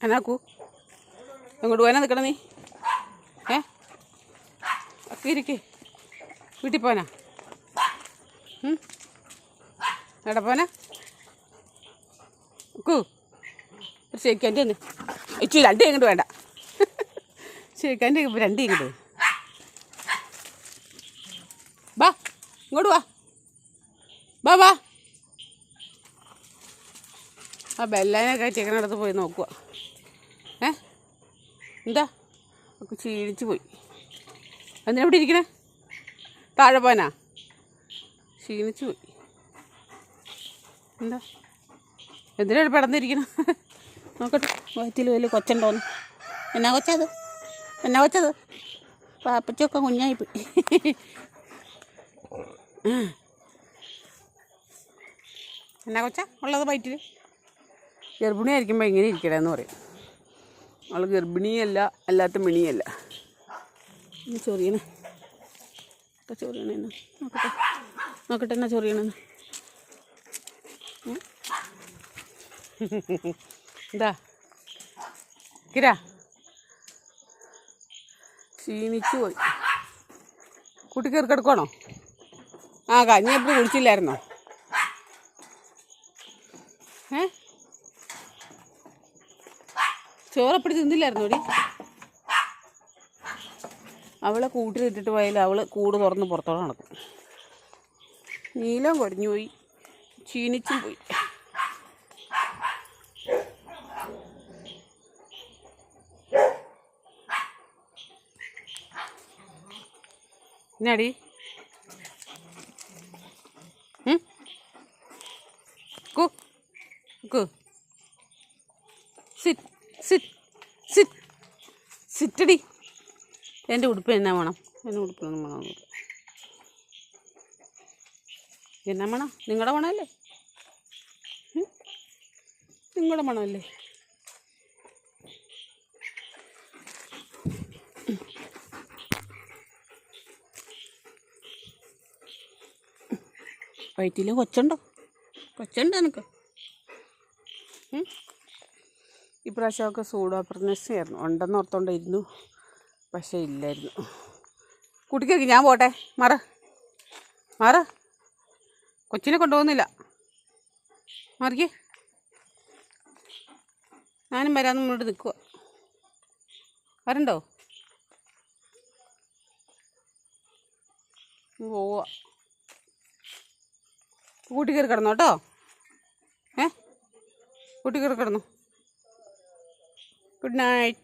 എന്നാക്കൂ അങ്ങോട്ട് പോകാനാ നിൽക്കണം നീ. ഏ? ഒക്കെ ഇരിക്കേ. വീട്ടിൽ പോനാ? എവിടെ പോനാ ഒരു ഷേക്കാന്റെ ഒന്ന് ഇച്ചു രണ്ട് ഇങ്ങോട്ട് വേണ്ട. ഷേക്കാന്റെ രണ്ട് ഇങ്ങോട്ട്. ബാ ഇങ്ങോട്ട് വാ. ബാ ബാ. ആ ബെല്ലാനെ കയറ്റിയേക്കണടുത്ത് പോയി നോക്കുക എന്താ? ഒക്കെ ചീരിച്ചു പോയി. അതിന് ഇവിടെ ഇരിക്കണേ? താഴെ പോനാ ക്ഷീണിച്ചു പോയി. എന്താ? എന്തിനാണ് പെടന്നിരിക്കണം? നോക്കട്ടെ. വയറ്റിൽ വലിയ കൊച്ചുണ്ടോന്ന്. എന്നാ കൊച്ചത്? എന്നാ കൊച്ചത്? പാപ്പച്ചൊക്കെ കുഞ്ഞായിപ്പോയി എന്നാ കൊച്ച? ഉള്ളത് വയറ്റിൽ ഗർഭിണിയായിരിക്കുമ്പോൾ ഇങ്ങനെ ഇരിക്കണമെന്ന് പറയും. അവൾ ഗർഭിണിയല്ല അല്ലാത്ത മിണിയല്ല. ചൊറിയണേ. ചൊറിയണേന്ന് നോക്കട്ടെ. നോക്കട്ടെ എന്നാ ചൊറിയണെന്ന് എന്താ? കിരാ? ക്ഷീണിച്ചു പോയി. കുട്ടി കയറി കിടക്കണോ ആ കഞ്ഞി എപ്പോഴും കുടിച്ചില്ലായിരുന്നോ ഏ? ചോറപ്പടി തിന്നില്ലായിരുന്നു ഓടി അവളെ കൂട്ടിലിട്ടിട്ട് പോയാൽ അവൾ കൂട് തുറന്ന് പുറത്തോടെ നടക്കും. നീലം കുറഞ്ഞു പോയി. ക്ഷീണിച്ചും പോയി. എന്നാടി? കു. കു. സിറ്റ്. സിറ്റ് സിറ്റ് സിറ്റടി എന്റെ ഉടുപ്പ് എന്നാ വേണം? എന്റെ ഉടുപ്പിനൊന്നും വേണമെന്നില്ല എന്നാ വേണം? നിങ്ങളുടെ മണമല്ലേ നിങ്ങളുടെ മണമല്ലേ വയറ്റിൽ കൊച്ചുണ്ടോ? കൊച്ചുണ്ടോ എനിക്ക്? ഇപ്രാവശ്യമൊക്കെ സൂഡോ പ്രഗ്നൻസി ആയിരുന്നു ഉണ്ടെന്ന് ഓർത്തോണ്ടിരുന്നു. പക്ഷേ ഇല്ലായിരുന്നു. കുട്ടിക്കൊക്കെ ഞാൻ പോട്ടെ. മാറ. മാറ. കൊച്ചിനെ കൊണ്ടുപോകുന്നില്ല. മാറിക്ക്. ഞാനും വരാമെന്ന് മുന്നോട്ട് നിൽക്കുക വരണ്ടോ? പോവുക കൂട്ടി കയറി കിടന്നോ കേട്ടോ? ഏ? കൂട്ടി കിടന്നു? Good night.